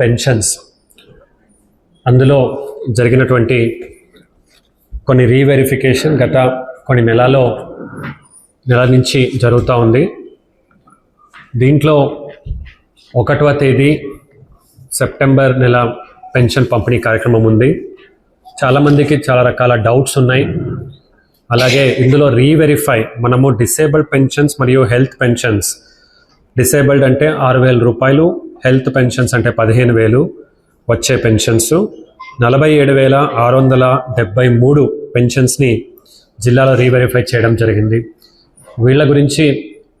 Pensions. అందులో జరిగినటువంటి కొన్ని రీవెరిఫికేషన్ గత కొన్ని నెలలో నెల నుంచి జరుగుతూ ఉంది. దీంట్లో ఒకటవ తేదీ సెప్టెంబర్ నెల పెన్షన్ పంపిణీ కార్యక్రమం ఉంది. చాలామందికి చాలా రకాల డౌట్స్ ఉన్నాయి. అలాగే ఇందులో రీవెరిఫై మనము డిసేబుల్డ్ పెన్షన్స్ మరియు హెల్త్ పెన్షన్స్. డిసేబుల్డ్ అంటే ఆరు వేల రూపాయలు హెల్త్ పెన్షన్స్ అంటే పదిహేను వేలు వచ్చే పెన్షన్స్ నలభై ఏడు వేల ఆరు వందల డెబ్బై మూడు పెన్షన్స్ని జిల్లాలో రీవెరిఫై చేయడం జరిగింది. వీళ్ళ గురించి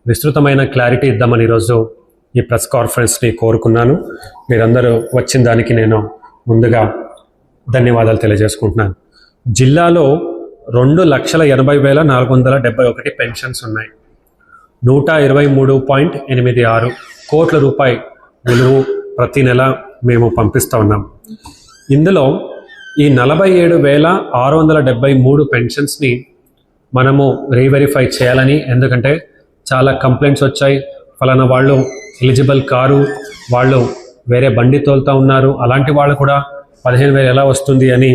విస్తృతమైన క్లారిటీ ఇద్దామని ఈరోజు ఈ ప్రెస్ కాన్ఫరెన్స్ని కోరుకున్నాను. మీరందరూ వచ్చిన దానికి నేను ముందుగా ధన్యవాదాలు తెలియజేసుకుంటున్నాను. జిల్లాలో రెండు లక్షల ఎనభై వేల నాలుగు వందల డెబ్బై ఒకటి పెన్షన్స్ ఉన్నాయి. నూట ఇరవై మూడు పాయింట్ ఎనిమిది ఆరు కోట్ల రూపాయి విలువ ప్రతి నెల మేము పంపిస్తూ ఉన్నాం. ఇందులో ఈ నలభై ఏడు వేల ఆరు వందల డెబ్బై మూడు పెన్షన్స్ని మనము రీవెరిఫై చేయాలని ఎందుకంటే చాలా కంప్లైంట్స్ వచ్చాయి. ఫలానా వాళ్ళు ఎలిజిబుల్ కారు వాళ్ళు వేరే బండి తోలుతూ ఉన్నారు. అలాంటి వాళ్ళు కూడా పదిహేను వేలు ఎలా వస్తుంది అని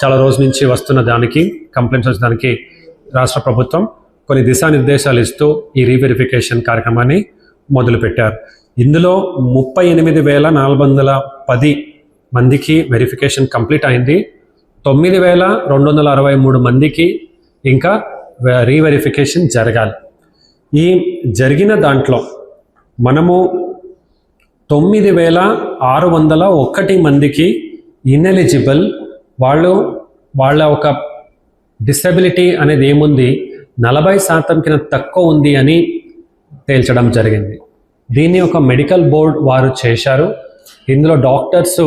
చాలా రోజు నుంచి వస్తున్న దానికి కంప్లైంట్స్ వచ్చిన దానికి రాష్ట్ర ప్రభుత్వం కొన్ని దిశానిర్దేశాలు ఇస్తూ ఈ రీవెరిఫికేషన్ కార్యక్రమాన్ని మొదలుపెట్టారు. ఇందులో ముప్పై ఎనిమిది వేల నాలుగు వందల పది మందికి వెరిఫికేషన్ కంప్లీట్ అయింది. తొమ్మిది వేల రెండు వందల అరవై మూడు మందికి ఇంకా రీవెరిఫికేషన్ జరగాలి. ఈ జరిగిన దాంట్లో మనము తొమ్మిది వేల ఆరు వందల ఒకటి మందికి ఇన్ఎలిజిబుల్ వాళ్ళు వాళ్ళ ఒక డిసెబిలిటీ అనేది ఏముంది? నలభై శాతం కింద తక్కువ ఉంది అని తేల్చడం జరిగింది. దీన్ని ఒక మెడికల్ బోర్డ్ వారు చేశారు. ఇందులో డాక్టర్స్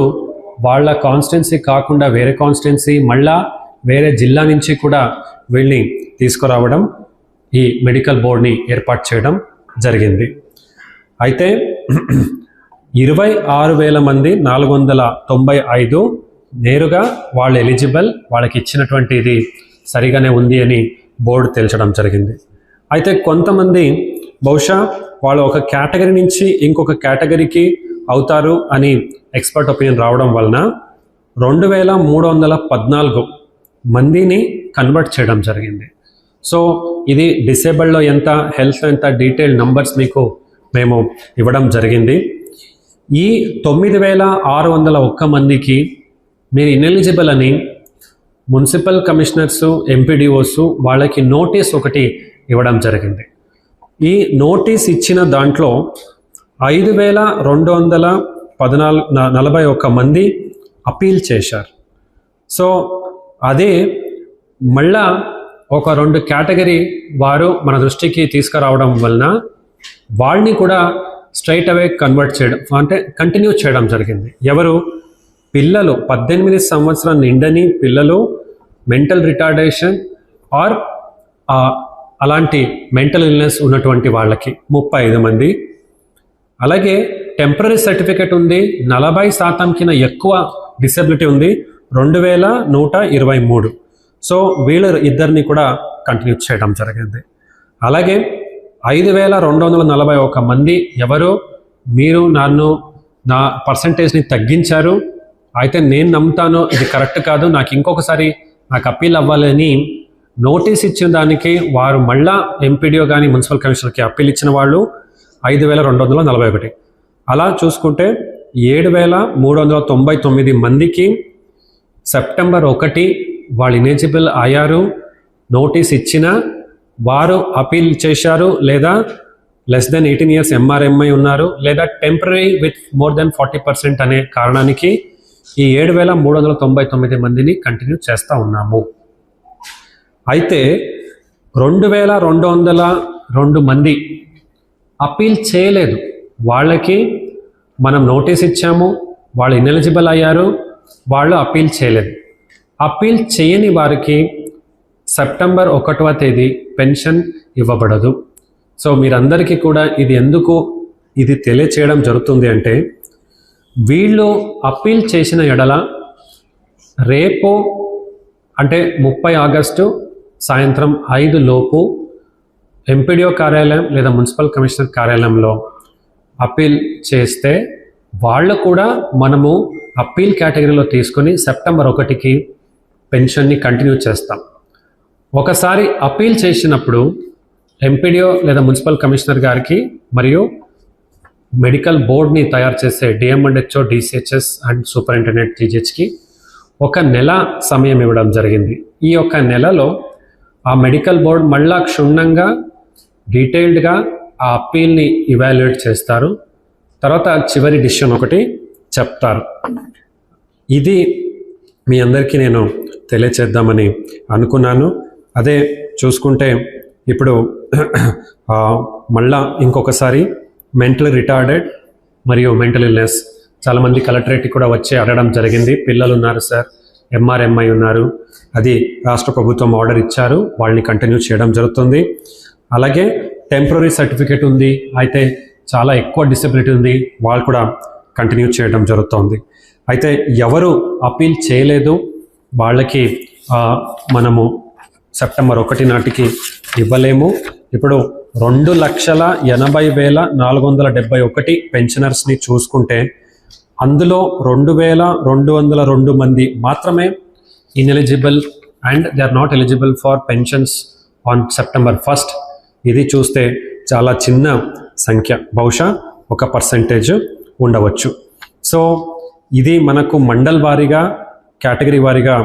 వాళ్ళ కాన్స్టిట్యున్సీ కాకుండా వేరే కాన్స్టిట్యున్సీ మళ్ళా వేరే జిల్లా నుంచి కూడా వీళ్ళని తీసుకురావడం ఈ మెడికల్ బోర్డ్ని ఏర్పాటు చేయడం జరిగింది. అయితే ఇరవై ఆరు వేల మంది నాలుగు వందల తొంభై ఐదు నేరుగా వాళ్ళు ఎలిజిబుల్ వాళ్ళకి ఇచ్చినటువంటి ఇది సరిగానే ఉంది అని బోర్డు తేల్చడం జరిగింది. అయితే కొంతమంది బహుశా వాళ్ళు ఒక కేటగిరీ నుంచి ఇంకొక కేటగిరీకి అవుతారు అని ఎక్స్పర్ట్ ఒపీనియన్ రావడం వలన రెండు వేల మూడు వందల పద్నాలుగు మందిని కన్వర్ట్ చేయడం జరిగింది. సో ఇది డిసేబుల్డ్లో ఎంత హెల్త్ ఎంత డీటెయిల్ నంబర్స్ మీకు మేము ఇవ్వడం జరిగింది. ఈ తొమ్మిది వేల ఆరు వందల ఒక్క మందికి మీరు ఇన్ఎలిజిబుల్ అని మున్సిపల్ కమిషనర్సు ఎంపీడీఓస్ వాళ్ళకి నోటీస్ ఒకటి ఇవ్వడం జరిగింది. ఈ నోటీస్ ఇచ్చిన దాంట్లో ఐదు వేల రెండు వందల పద్నాలుగు నలభై ఒక్క మంది అపీల్ చేశారు. సో అదే మళ్ళా ఒక రెండు కేటగిరీ వారు మన దృష్టికి తీసుకురావడం వలన వాళ్ళని కూడా స్ట్రైట్ అవే కన్వర్ట్ చేయడం అంటే కంటిన్యూ చేయడం జరిగింది. ఎవరు? పిల్లలు. పద్దెనిమిది సంవత్సరం నిండని పిల్లలు మెంటల్ రిటార్డేషన్ ఆర్ అలాంటి మెంటల్ ఇల్నెస్ ఉన్నటువంటి వాళ్ళకి ముప్పై ఐదు మంది. అలాగే టెంపరీ సర్టిఫికెట్ ఉంది నలభై శాతం కింద ఎక్కువ డిసెబిలిటీ ఉంది రెండు వేల నూట ఇరవై మూడు. సో వీళ్ళ ఇద్దరిని కూడా కంటిన్యూ చేయడం జరిగింది. అలాగే ఐదు వేల రెండు వందల నలభై ఒక మంది ఎవరు? మీరు నన్ను నా పర్సంటేజ్ని తగ్గించారు. అయితే నేను నమ్ముతాను ఇది కరెక్ట్ కాదు నాకు ఇంకొకసారి నాకు అప్పీల్ అవ్వాలని నోటీస్ ఇచ్చిన దానికి వారు మళ్ళా ఎంపీడీఓ కానీ మున్సిపల్ కమిషనర్కి అప్పీల్ ఇచ్చిన వాళ్ళు ఐదు వేల రెండు వందల నలభై ఒకటి. అలా చూసుకుంటే ఏడు వేల మూడు వందల తొంభై తొమ్మిది మందికి సెప్టెంబర్ ఒకటి వాళ్ళు ఇనేజిబుల్ అయ్యారు నోటీస్ ఇచ్చిన వారు అపీల్ చేశారు లేదా less than eighteen years MRMI ఉన్నారు లేదా temporary with more than forty percent అనే కారణానికి ఈ ఏడు వేల మూడు వందల తొంభై తొమ్మిది మందిని కంటిన్యూ చేస్తూ ఉన్నాము. అయితే రెండు వేల రెండు వందల రెండు మంది అపీల్ చేయలేదు. వాళ్ళకి మనం నోటీస్ ఇచ్చాము వాళ్ళు ఇన్ఎలిజిబుల్ అయ్యారు వాళ్ళు అప్పీల్ చేయలేదు. అప్పీల్ చేయని వారికి సెప్టెంబర్ ఒకటవ తేదీ పెన్షన్ ఇవ్వబడదు. సో మీరందరికీ కూడా ఇది ఎందుకు ఇది తెలియచేయడం జరుగుతుంది అంటే వీళ్ళు అప్పీల్ చేసిన ఎడల రేపు అంటే ముప్పై ఆగస్టు సాయంత్రం ఐదు లోపు ఎంపీడీఓ కార్యాలయం లేదా మున్సిపల్ కమిషనర్ కార్యాలయంలో అప్పీల్ చేస్తే వాళ్ళు కూడా మనము అప్పీల్ కేటగిరీలో తీసుకొని సెప్టెంబర్ ఒకటికి పెన్షన్ని కంటిన్యూ చేస్తాం. ఒకసారి అప్పీల్ చేసినప్పుడు ఎంపీడీఓ లేదా మున్సిపల్ కమిషనర్ గారికి మరియు మెడికల్ బోర్డ్ని తయారు చేసే DM and HO DCHS and superintendent టీజీహెచ్కి ఒక నెల సమయం ఇవ్వడం జరిగింది. ఈ యొక్క నెలలో ఆ మెడికల్ బోర్డ్ మళ్ళా క్షుణ్ణంగా డీటెయిల్డ్గా ఆ అప్పీల్ని ఇవాల్యుయేట్ చేస్తారు. తర్వాత చివరి డిసిషన్ ఒకటి చెప్తారు. ఇది మీ అందరికీ నేను తెలియచేద్దామని అనుకున్నాను. అదే చూసుకుంటే ఇప్పుడు మళ్ళా ఇంకొకసారి మెంటల్ రిటార్డెడ్ మరియు మెంటల్ ఇల్నెస్. చాలామంది కలెక్టరేట్కి కూడా వచ్చి అడగడం జరిగింది. పిల్లలు ఉన్నారు సార్. ఎంఆర్ఎంఐ ఉన్నారు. అది రాష్ట్ర ప్రభుత్వం ఆర్డర్ ఇచ్చారు. వాళ్ళని కంటిన్యూ చేయడం జరుగుతుంది. అలాగే టెంపరీ సర్టిఫికేట్ ఉంది. అయితే చాలా ఎక్కువ డిసబిలిటీ ఉంది. వాళ్ళు కూడా కంటిన్యూ చేయడం జరుగుతుంది. అయితే ఎవరు అపీల్ చేయలేదు. వాళ్ళకి మనము సెప్టెంబర్ ఒకటి నాటికి ఇవ్వలేము. ఇప్పుడు రెండు లక్షల ఎనభై వేల నాలుగు వందల డెబ్బై ఒకటి పెన్షనర్స్ని చూసుకుంటే అందులో రెండు వేల రెండు వందల రెండు మంది మాత్రమే ineligible and they are not eligible for pensions on September first ఇది చూస్తే చాలా చిన్న సంఖ్య. బహుశా ఒక పర్సంటేజ్ ఉండవచ్చు. సో ఇది మనకు మండల్ వారీగా కేటగిరీ వారీగా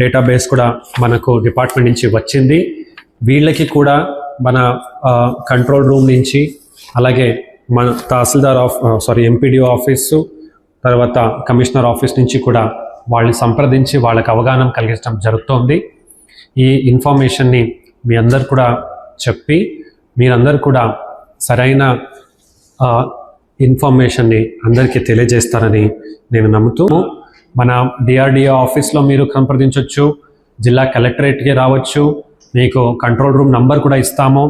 డేటాబేస్ కూడా మనకు డిపార్ట్మెంట్ నుంచి వచ్చింది. వీళ్ళకి కూడా మన కంట్రోల్ రూమ్ నుంచి అలాగే మన tahsildar of sorry MPDO office తర్వాత కమిషనర్ ఆఫీస్ నుంచి కూడా వాళ్ళని సంప్రదించి వాళ్ళకి అవగాహన కలిగించడం జరుగుతోంది. ఈ ఇన్ఫర్మేషన్ని మీ అందరు కూడా చెప్పి మీరందరూ కూడా సరైన ఇన్ఫర్మేషన్ని అందరికీ తెలియజేస్తారని నేను నమ్ముతూ మన డిఆర్డిఏ ఆఫీస్లో మీరు సంప్రదించవచ్చు జిల్లా కలెక్టరేట్కి రావచ్చు మీకు కంట్రోల్ రూమ్ నంబర్ కూడా ఇస్తాము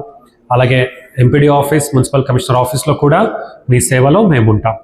అలాగే ఎంపీడీ ఆఫీస్ మున్సిపల్ కమిషనర్ ఆఫీస్లో కూడా మీ సేవలో మేము ఉంటాం.